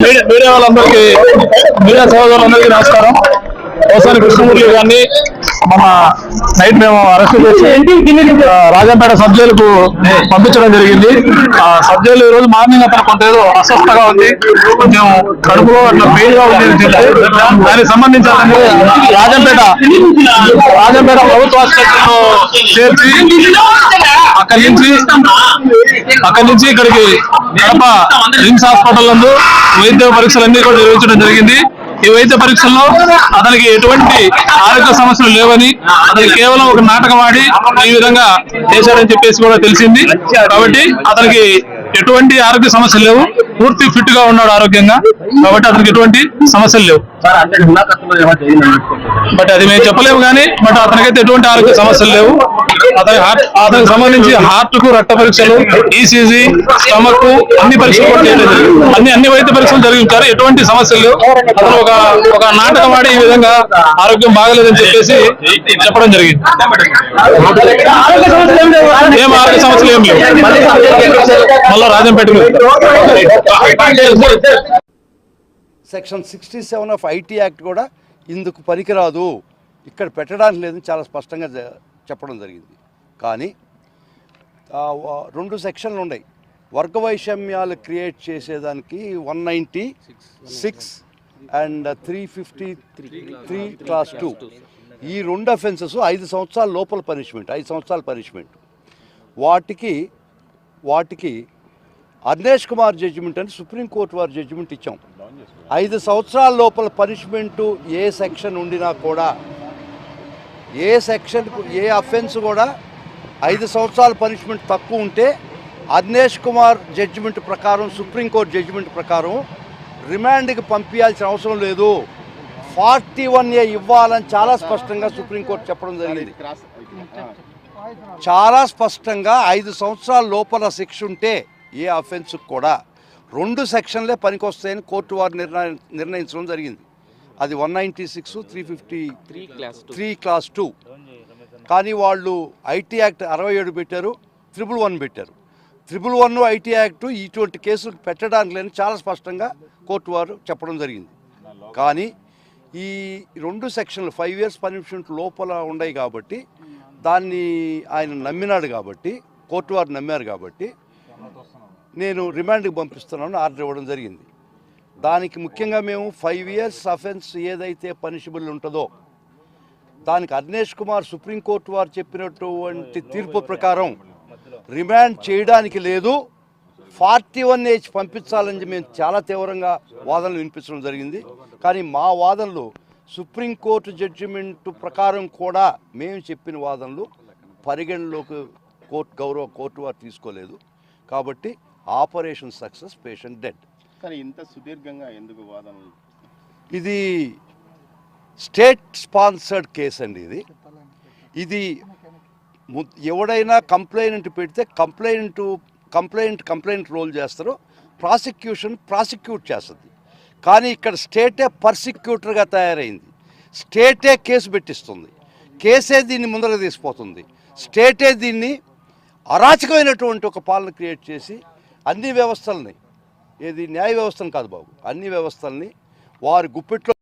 Media media వాళ్ళందరికీ media సహోదరులందరికీ నమస్కారం. ఒకసారి కృష్ణమూర్తి గారిని మన నైట్ మేము అరెస్ట్ చేసి రాజంపేట సబ్ జైలుకు పంపించడం జరిగింది. ఆ సబ్ జైలు ఈ రోజు మార్నింగ్ అతను కొంత ఏదో అస్వస్థగా ఉంది. కొంచెం కడుపులో అట్లా పెయిన్గా ఉంది దానికి సంబంధించి రాజంపేట రాజంపేట ప్రభుత్వ ఆసుపత్రిలో చేర్చి అక్కడి నుంచి అక్కడి నుంచి ఇక్కడికి కడప రిమ్స్ హాస్పిటల్ నందు వైద్య పరీక్షలన్నీ కూడా నిర్వహించడం జరిగింది. ఈ వైద్య పరీక్షల్లో అతనికి ఎటువంటి ఆరోగ్య సమస్యలు లేవని అతనికి కేవలం ఒక నాటకం ఆడి ఈ విధంగా చేశాడని చెప్పేసి కూడా తెలిసింది. కాబట్టి అతనికి ఎటువంటి ఆరోగ్య సమస్యలు లేవు. పూర్తి ఫిట్గా ఉన్నాడు ఆరోగ్యంగా. కాబట్టి అతనికి ఎటువంటి సమస్యలు లేవు బట్ అది మేము చెప్పలేము కానీ బట్ అతనికైతే ఎటువంటి ఆరోగ్య సమస్యలు లేవు అతని హార్ట్ అతనికి సంబంధించి హార్ట్కు రక్త పరీక్షలు ఈసీజీ స్టమక్ అన్ని పరీక్షలు కూడా అన్ని అన్ని వైద్య పరీక్షలు జరిగించారు ఎటువంటి సమస్యలు లేవు అతను ఒక ఒక నాటకం ఆడి ఈ విధంగా ఆరోగ్యం బాగలేదని చెప్పేసి చెప్పడం జరిగింది ఏం ఆరోగ్య సమస్యలు ఏం లేవు మళ్ళా Rajampet section sixty seven of IT act కూడా ఇందుకు పనికిరాదు ఇక్కడ పెట్టడానికి లేదని చాలా స్పష్టంగా చెప్పడం జరిగింది. కానీ రెండు సెక్షన్లు ఉన్నాయి. వర్గ వైషమ్యాలు క్రియేట్ చేసేదానికి one ninety six and three fifty three class two. ఈ రెండు అఫెన్సెస్ ఐదు సంవత్సరాల లోపల పనిష్మెంట్ ఐదు సంవత్సరాల పనిష్మెంట్. వాటికి వాటికి అర్నేష్ కుమార్ జడ్జిమెంట్ అని సుప్రీంకోర్టు వారు జడ్జిమెంట్ ఇచ్చాం. ఐదు సంవత్సరాల లోపల పనిష్మెంటు ఏ సెక్షన్ ఉండినా కూడా ఏ సెక్షన్ ఏ అఫెన్స్ కూడా ఐదు సంవత్సరాల పనిష్మెంట్ తక్కువ ఉంటే అర్నేష్ కుమార్ జడ్జిమెంట్ ప్రకారం సుప్రీంకోర్టు జడ్జిమెంట్ ప్రకారం రిమాండ్కి పంపించాల్సిన అవసరం లేదు. ఫార్టీ వన్ ఏ ఇవ్వాలని చాలా స్పష్టంగా సుప్రీంకోర్టు చెప్పడం జరిగింది. చాలా స్పష్టంగా ఐదు సంవత్సరాల లోపల శిక్ష ఉంటే ఏ అఫెన్స్ కూడా రెండు సెక్షన్లే పనికొస్తాయని కోర్టు వారు నిర్ణయం నిర్ణయించడం జరిగింది. అది one ninety six three fifty three class two three class two కానీ వాళ్ళు ఐటీ యాక్ట్ అరవై ఏడు పెట్టారు త్రిబుల్ వన్ పెట్టారు. త్రిబుల్ వన్ ఐటీ యాక్ట్ ఇటువంటి కేసులు పెట్టడానికి లేని చాలా స్పష్టంగా కోర్టు వారు చెప్పడం జరిగింది. కానీ ఈ రెండు సెక్షన్లు ఫైవ్ ఇయర్స్ పనిష్మెంట్ లోపల ఉన్నాయి కాబట్టి దాన్ని ఆయన నమ్మినాడు కాబట్టి కోర్టు వారు నమ్మారు కాబట్టి నేను రిమాండ్కి పంపిస్తున్నాను ఆర్డర్ ఇవ్వడం జరిగింది. దానికి ముఖ్యంగా మేము ఫైవ్ ఇయర్స్ అఫెన్స్ ఏదైతే పనిషబుల్ ఉంటుందో దానికి అర్నేష్ కుమార్ సుప్రీంకోర్టు వారు చెప్పినటువంటి తీర్పు ప్రకారం రిమాండ్ చేయడానికి లేదు ఫార్టీ వన్ ఏజ్ పంపించాలని మేము చాలా తీవ్రంగా వాదనలు వినిపించడం జరిగింది. కానీ మా వాదనలు సుప్రీంకోర్టు జడ్జిమెంట్ ప్రకారం కూడా మేము చెప్పిన వాదనలు పరిగణలోకి కోర్టు గౌరవ కోర్టు వారు తీసుకోలేదు. కాబట్టి ఆపరేషన్ సక్సెస్ పేషెంట్ డెడ్. కానీ ఇంత సుదీర్ఘంగా ఎందుకు వాదనలు? ఇది స్టేట్ స్పాన్సర్డ్ కేసు అండి ఇది. ఇది ఎవడైనా కంప్లైంట్ పెడితే కంప్లైంట్ కంప్లైంట్ కంప్లైంట్ రోల్ చేస్తారు. ప్రాసిక్యూషన్ ప్రాసిక్యూట్ చేస్తుంది. కానీ ఇక్కడ స్టేటే పర్సిక్యూటర్గా తయారైంది. స్టేటే కేసు పెట్టిస్తుంది. కేసే దీన్ని ముందరకు తీసిపోతుంది. స్టేటే దీన్ని అరాచకమైనటువంటి ఒక పాలన క్రియేట్ చేసి అన్ని వ్యవస్థల్ని. ఏది న్యాయ వ్యవస్థను కాదు బాబు. అన్ని వ్యవస్థల్ని వారి గుప్పెట్లో